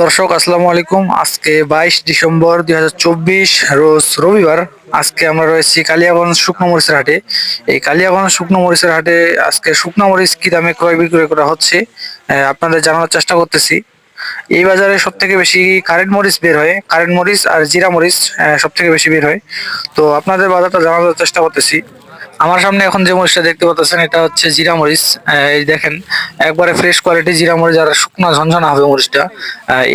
দর্শক, আসসালামু আলাইকুম। আজকে বাইশ ডিসেম্বর দুই রোজ রবিবার আজকে আমরা রয়েছি কালিয়াগঞ্জ শুকনো মরিচের হাটে। এই কালিয়াগঞ্জ শুকনো মরিচের হাটে আজকে শুকনো মরিচ কি দামে ক্রয় বিক্রয় করা হচ্ছে আপনাদের জানানোর চেষ্টা করতেছি। এই বাজারে সব থেকে বেশি কারেন্ট মরিচ বের হয়, কারেন্ট মরিচ আর জিরা মরিচ সব থেকে বেশি বের হয়। তো আপনাদের বাজারটা জানানোর চেষ্টা করতেছি। আমার সামনে এখন যে মরিচটা দেখতে পাচ্ছেন, এটা হচ্ছে জিরা মরিচ। এই দেখেন, একবারে ফ্রেশ কোয়ালিটি জিরা মরিচ আর শুকনো ঝনঝনা হবে মরিচটা।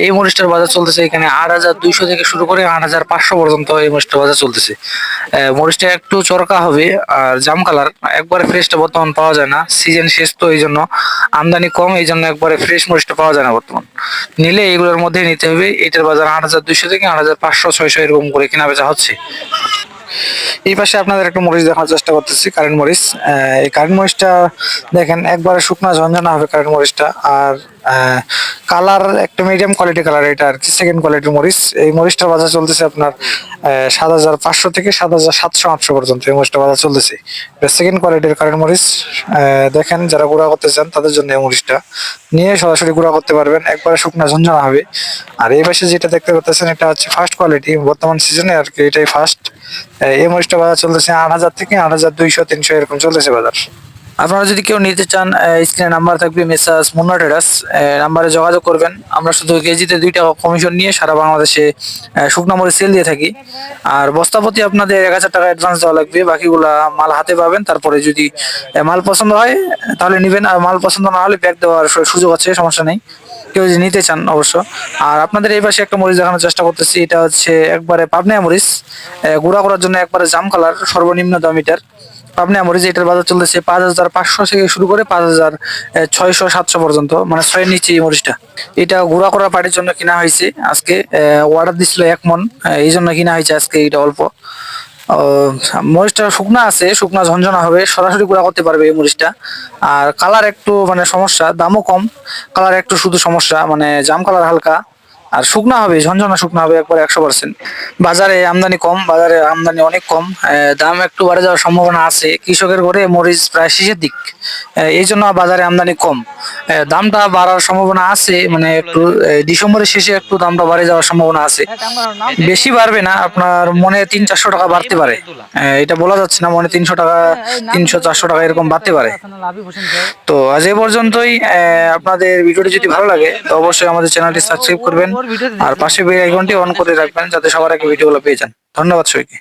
এই মরিচটার বাজার চলতেছে এখানে আট হাজার দুইশো থেকে শুরু করে আট হাজার পাঁচশো পর্যন্ত এই মরিচটার বাজার চলতেছে। মরিচটা একটু চরকা হবে, আর জাম কালার, একবারে ফ্রেশটা বর্তমান পাওয়া যায় না। সিজন শেষ তো এই জন্য আমদানি কম, এই জন্য একবারে ফ্রেশ মরিচটা পাওয়া যায় না বর্তমান। নিলে এগুলোর মধ্যে নিতে হবে, এটার বাজার আট হাজার দুইশো থেকে আট হাজার পাঁচশো, ছয়শো এরকম করে কেনা বেচা হচ্ছে। এই পাশে আপনাদের একটা মরিচ দেখানোর চেষ্টা করতেছি, কারেন্ট মরিচ। এই কারেন্ট মরিচটা দেখেন, একবারে শুকনা ঝঞ্ঝনা হবে কারেন্ট মরিচটা, আর কালার একটা মিডিয়াম কোয়ালিটি কালার এটা আর কি সেকেন্ড কোয়ালিটির মরিচ। এই মরিচটার বাজার চলতেছে আপনার সাত হাজার পাঁচশো থেকে সাত হাজার সাতশো আটশো পর্যন্ত এই মরিচটা বাজার চলতেছে। সেকেন্ড কোয়ালিটির কারেন্ট মরিচ। দেখেন যারা গুঁড়া করতে চান তাদের জন্য এই মরিচটা। নিয়ে সরাসরি গুঁড়া করতে পারবেন। একবারে শুকনো ঝঞ্ঝনা হবে। আর এই পাশে যেটা দেখতে পাচ্ছেন এটা হচ্ছে ফার্স্ট কোয়ালিটি বর্তমান সিজনে আর কি এটাই ফার্স্ট এই মরিচটা বাজার চলতেছে আট হাজার থেকে আট হাজার দুইশো, তিনশো এরকম চলতেছে বাজার। আপনারা যদি কেউ নিতে চান স্ক্রিনে নাম্বার থাকবে, মেসাজ মুন্না ট্রেডার্স নাম্বারে যোগাযোগ করবেন। আমরা শুধু কেজিতে দুই টাকা কমিশন নিয়ে সারা বাংলাদেশে শুকনো মরিচ সেল দিয়ে থাকি। আর বস্তাপতি আপনাদের এক হাজার টাকা অ্যাডভান্স দেওয়া লাগবে। বাকিগুলা মাল হাতে পাবেন। তারপরে যদি মাল পছন্দ হয়, তাহলে নেবেন। আর মাল পছন্দ না হলে ব্যাগ দেওয়ার সুযোগ আছে, সমস্যা নেই। কেউ যদি নিতে চান অবশ্য। আর আপনাদের এই পাশে একটা মরিচ দেখানোর চেষ্টা করতেছি। এটা হচ্ছে একবারে পাবনা মরিচ। গুঁড়া করার জন্য একবারে জাম কালার সর্বনিম্ন দাম এটার পাবনা মরিচ এটার বাজার চলতেছে পাঁচ হাজার পাঁচশো থেকে শুরু করে পাঁচ হাজার ছয়শো, সাতশো পর্যন্ত মানে ছয়ের নিচে এই মরিচটা। এটা গুঁড়া করা পাটির জন্য কিনা হয়েছে আজকে অর্ডার দিছিল এক মন এই জন্য কিনা হয়েছে আজকে এটা অল্প। মরিচটা শুকনা আছে, শুকনা ঝনঝনা হবে, সরাসরি গুঁড়া করতে পারবে এই মরিচটা। আর কালার একটু মানে সমস্যা, দামও কম কালার একটু শুধু সমস্যা মানে জাম কালার হালকা। আর শুকনা হবে, ঝনঝনা শুকনা হবে একবার একশো পার্সেন্ট বাজারে আমদানি কম, বাজারে আমদানি অনেক কম দাম একটু বাড়ে যাওয়ার সম্ভাবনা আছে। কৃষকের ঘরে মরিচ প্রায় শেষের দিক। এই জন্য বাজারে আমদানি কম। দামটা বাড়ার সম্ভাবনা আছে মানে একটু ডিসেম্বরের শেষে একটু দামটা বাড়ে যাওয়ার সম্ভাবনা আছে। বেশি বাড়বে না, আপনার মনে তিন চারশো টাকা বাড়তে পারে। এটা বলা যাচ্ছে না, মনে তিনশো টাকা, তিনশো চারশো টাকা এরকম বাড়তে পারে। তো আজ এ পর্যন্তই আপনাদের ভিডিওটি যদি ভালো লাগে, তো অবশ্যই আমাদের চ্যানেলটি সাবস্ক্রাইব করবেন। আর পাশে বেল আইকনটি অন করে রাখবেন যাতে সবার আগে ভিডিওগুলো পেয়ে যান। ধন্যবাদ সবাইকে।